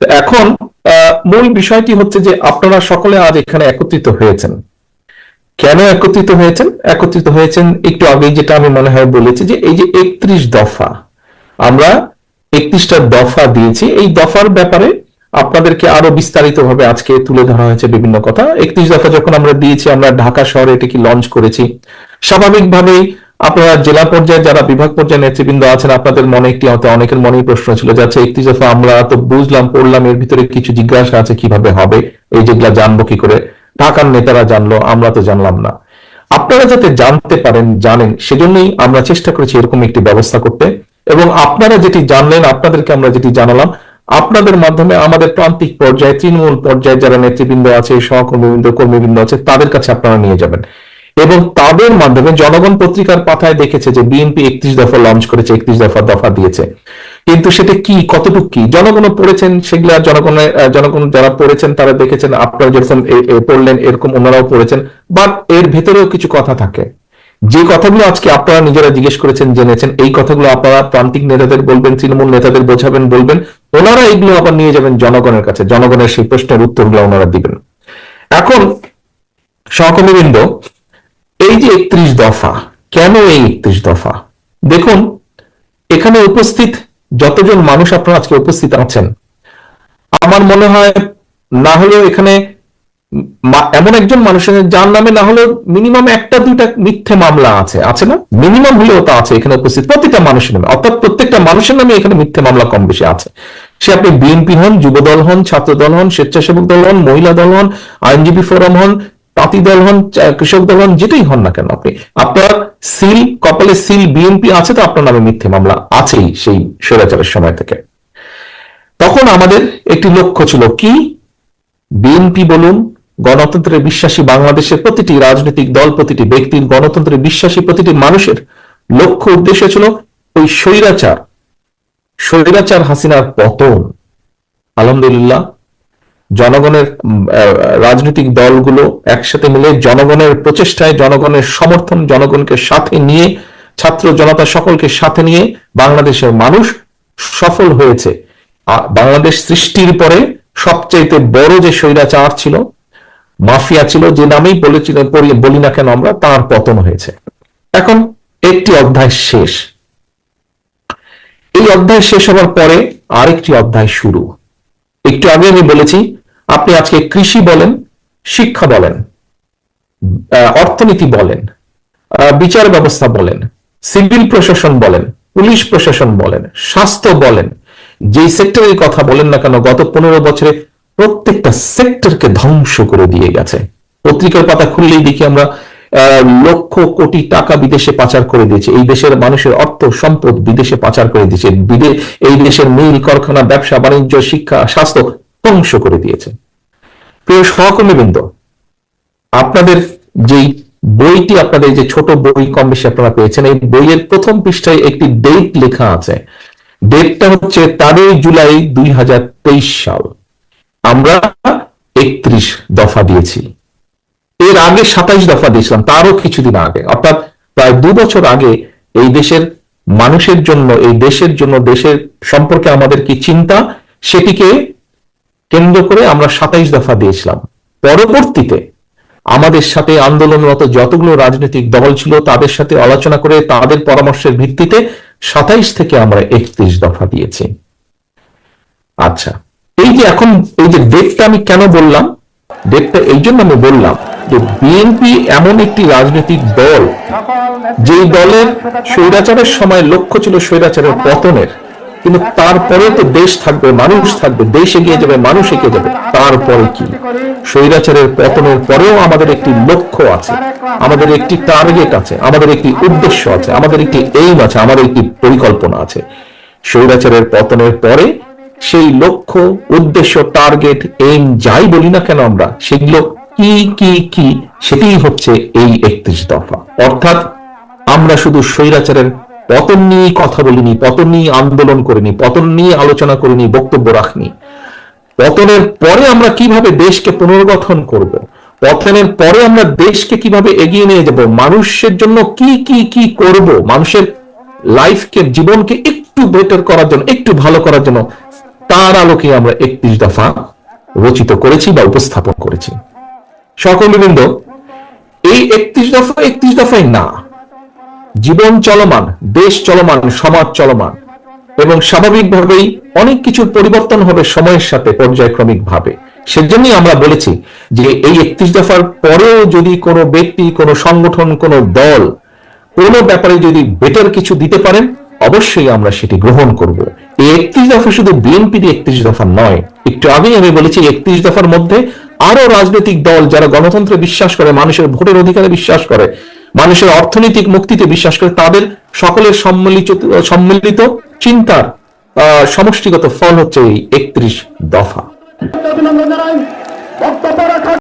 এখন মূল বিষয়টি হচ্ছে যে আপনারা সকলে আজ এখানে একত্রিত হয়েছেন। কেন একত্রিত হয়েছেন? একত্রিত হয়েছেন একটু আগে যেটা আমি মনে হয় বলেছি যে এই যে একত্রিশ দফা, আমরা একত্রিশটা দফা দিয়েছি। এই দফার ব্যাপারে আপনাদেরকে আরও বিস্তারিত ভাবে আজকে তুলে ধরা হয়েছে বিভিন্ন কথা। একত্রিশ দফা যখন আমরা দিয়েছি, আমরা ঢাকা শহরে এটিকে লঞ্চ করেছি। স্বাভাবিকভাবেই আপনারা জেলা পর্যায়ে যারা বিভাগ পর্যায়ে নেতৃবৃন্দ আছেন, আপনাদের মনে একটি অনেকের মনেই প্রশ্ন ছিল যাচ্ছে একত্রিশ দফা আমরা তো বুঝলাম, পড়লাম, এর ভিতরে কিছু জিজ্ঞাসা আছে, কীভাবে হবে? এই যেগুলা জানব কি করে? ঢাকার নেতারা জানলো, আমরা তো জানলাম না। আপনারা যাতে জানতে পারেন, জানেন, সেজন্যই আমরা চেষ্টা করেছি এরকম একটি ব্যবস্থা করতে। এবং আপনারা যেটি জানলেন, আপনাদেরকে আমরা যেটি জানালাম, আপনাদের মাধ্যমে আমাদের প্রান্তিক পর্যায়ে, তৃণমূল পর্যায়ে যারা নেতৃবৃন্দ আছে সহকর্মীবৃন্দ কর্মীবৃন্দ আছে, তাদের কাছে আপনারা নিয়ে যাবেন। এবং তাদের মাধ্যমে জনগণ পত্রিকার পাতায় দেখেছে যে বিএনপি একত্রিশ দফা লঞ্চ করেছে, একত্রিশ দফা দফা দিয়েছে। কিন্তু সেটা কি, কতটুকু কি? জনগণ পড়েছেন সেগুলা জনগণের জনগণ যারা পড়েছেন তারা দেখেছেন, আপনারা এ পড়লেন এরকম অন্যরাও পড়েছেন। বাট এর ভেতরেও কিছু কথা থাকে। যে কথাগুলো আজকে আপনারা নিজেরা জিজ্ঞেস করেছেন, জেনেছেন, এই কথাগুলো আপনারা প্রান্তিক নেতাদের বলবেন, তৃণমূল নেতাদের বোঝাবেন, বলবেন, ওনারা এগুলো আবার নিয়ে যাবেন জনগণের কাছে। জনগণের সেই প্রশ্নের উত্তরগুলো ওনারা দিবেন। এখন সহকর্মীবৃন্দ এই যে একত্রিশ দফা, কেন এই একত্রিশ দফা? দেখুন, এখানে উপস্থিত যতজন মানুষ আপনারা আজকে উপস্থিত আছেন, আমার মনে হয় না হলেও এখানে এমন একজন মানুষের যার নামে না হলেও মিনিমাম একটা দুইটা মিথ্যে মামলা আছে আছে না? মিনিমাম হলেও তা আছে এখানে উপস্থিত প্রত্যেকটা মানুষের নামে, অর্থাৎ প্রত্যেকটা মানুষের নামে এখানে মিথ্যে মামলা কম বেশি আছে। সে আপনি বিএনপি হন যুবদল হন, ছাত্র দল হন, স্বেচ্ছাসেবক দল হন, মহিলা দল হন, আইনজীবী ফোরাম হন তাঁতি দল হন কৃষক দল হন, যেটাই হন না কেন আপনি। আপনার সিল, কপালে সিল বিএনপি আছে তো, আপনার নামে মিথ্যে মামলা আছেই সেই স্বৈরাচারের সময় থেকে। তখন আমাদের একটি লক্ষ্য ছিল কি? বিএনপি বলুন গণতন্ত্রে বিশ্বাসী বাংলাদেশের প্রতিটি রাজনৈতিক দল, প্রতিটি ব্যক্তির গণতন্ত্রে বিশ্বাসী প্রতিটি মানুষের লক্ষ্য উদ্দেশ্য ছিল ওই স্বৈরাচার। স্বৈরাচার হাসিনার পতন। আলহামদুলিল্লাহ জনগণের রাজনৈতিক দলগুলো একসাথে মিলে জনগণের প্রচেষ্টায়, জনগণের সমর্থন, জনগণকে সাথে নিয়ে, ছাত্র জনতা সকলকে সাথে নিয়ে বাংলাদেশের মানুষ সফল হয়েছে। বাংলাদেশ সৃষ্টির পরে সবচাইতে বড় যে স্বৈরাচার ছিল, মাফিয়া ছিল, যে নামেই বলেছিল বলি না কেন আমরা, তার পতন হয়েছে। এখন একটি অধ্যায় শেষ। এই অধ্যায় শেষ হওয়ার পরে আরেকটি অধ্যায় শুরু। একটু আগে আমি বলেছি আপনি আজকে কৃষি বলেন, শিক্ষা বলেন অর্থনীতি বলেন বিচার ব্যবস্থা বলেন, সিভিল প্রশাসন বলেন, পুলিশ প্রশাসন বলেন, স্বাস্থ্য বলেন, যেই সেক্টরের কথা বলেন না কেন, গত পনেরো বছরে প্রত্যেকটা সেক্টরকে ধ্বংস করে দিয়ে গেছে। পত্রিকার পাতা খুললেই দেখি আমরা লক্ষ কোটি টাকা বিদেশে পাচার করে দিয়েছে। এই দেশের মানুষের অর্থ, সম্পদ বিদেশে পাচার করে দিয়েছে। এই দেশের মিল কারখানা, ব্যবসা, বাণিজ্য, শিক্ষা, স্বাস্থ্য ধ্বংস করে দিয়েছে। প্রিয় সহকর্মীবৃন্দ, আপনাদের যেই বইটি, আপনাদের যে ছোট বই কম বেশি আপনারা পেয়েছেন, এই বইয়ের প্রথম পৃষ্ঠায় একটি ডেট লেখা আছে। ডেটটা হচ্ছে তেরোই জুলাই দুই সাল। আমরা একত্রিশ দফা দিয়েছি। এর আগে সাতাইশ দফা দিয়েছিলাম, তারও কিছুদিন আগে। অর্থাৎ প্রায় দু বছর আগে এই দেশের মানুষের জন্য, এই দেশের জন্য, দেশের সম্পর্কে আমাদের কি চিন্তা, সেটিকে কেন্দ্র করে আমরা সাতাইশ দফা দিয়েছিলাম। পরবর্তীতে আমাদের সাথে আন্দোলনরত যতগুলো রাজনৈতিক দল ছিল, তাদের সাথে আলোচনা করে তাদের পরামর্শের ভিত্তিতে সাতাইশ থেকে আমরা একত্রিশ দফা দিয়েছি। আচ্ছা এই যে এখন এই যে ডেটটা আমি কেন বললাম? ডেটটা এই জন্য আমি বললাম যে বিএনপি এমন একটি রাজনৈতিক দল, যেই দলের স্বৈরাচারের সময় লক্ষ্য ছিল স্বৈরাচারের পতনের। কিন্তু তারপরে তো দেশ থাকবে মানুষ থাকবে দেশ এগিয়ে যাবে মানুষ এগিয়ে যাবে তারপরে কি স্বৈরাচারের পতনের পরেও আমাদের একটি লক্ষ্য আছে আমাদের একটি টার্গেট আছে আমাদের একটি উদ্দেশ্য আছে আমাদের একটি এইম আছে আমাদের একটি পরিকল্পনা আছে স্বৈরাচারের পতনের পরে সেই লক্ষ্য উদ্দেশ্য টার্গেট এইম যাই বলি না কেন আমরা সেগুলো কি কি কি সেটাই হচ্ছে এই একত্রিশ দফা অর্থাৎ আমরা শুধু স্বৈরাচারের পতন নিয়ে কথা বলিনি, পতন নিয়ে আন্দোলন করিনি, পতন নিয়ে আলোচনা করিনি, বক্তব্য রাখনি। পতনের পরে আমরা কীভাবে দেশকে পুনর্গঠন করব? পতনের পরে আমরা দেশকে কীভাবে এগিয়ে নিয়ে যাব? মানুষের জন্য কি কি কি করব? মানুষের লাইফকে, জীবনকে একটু বেটার করার জন্য, একটু ভালো করার জন্য তার আলোকে আমরা একত্রিশ দফা রচিত করেছি বা উপস্থাপন করেছি। সকলবৃন্দ এই একত্রিশ দফা, একত্রিশ দফায় না। জীবন চলমান, দেশ চলমান, সমাজ চলমান এবং স্বাভাবিকভাবেই অনেক কিছুর পরিবর্তন হবে সময়ের সাথে পর্যায়ক্রমিক ভাবে সেজন্যই আমরা বলেছি যে এই একত্রিশ দফার পরেও যদি কোনো ব্যক্তি, কোনো সংগঠন, কোনো দল কোনো ব্যাপারে যদি বেটার কিছু দিতে পারেন, অবশ্যই আমরা সেটি গ্রহণ করব। এই একত্রিশ দফা শুধু বিএনপির একত্রিশ দফা নয়, একটু আগেই আমি বলেছি একত্রিশ দফার মধ্যে আরও রাজনৈতিক দল যারা গণতন্ত্রে বিশ্বাস করে, মানুষের ভোটের অধিকারে বিশ্বাস করে মানুষের অর্থনৈতিক মুক্তিতে বিশ্বাস করে তাদের সকলের সম্মিলিত সম্মিলিত চিন্তার সমষ্টিগত ফল হচ্ছে এই একত্রিশ দফা।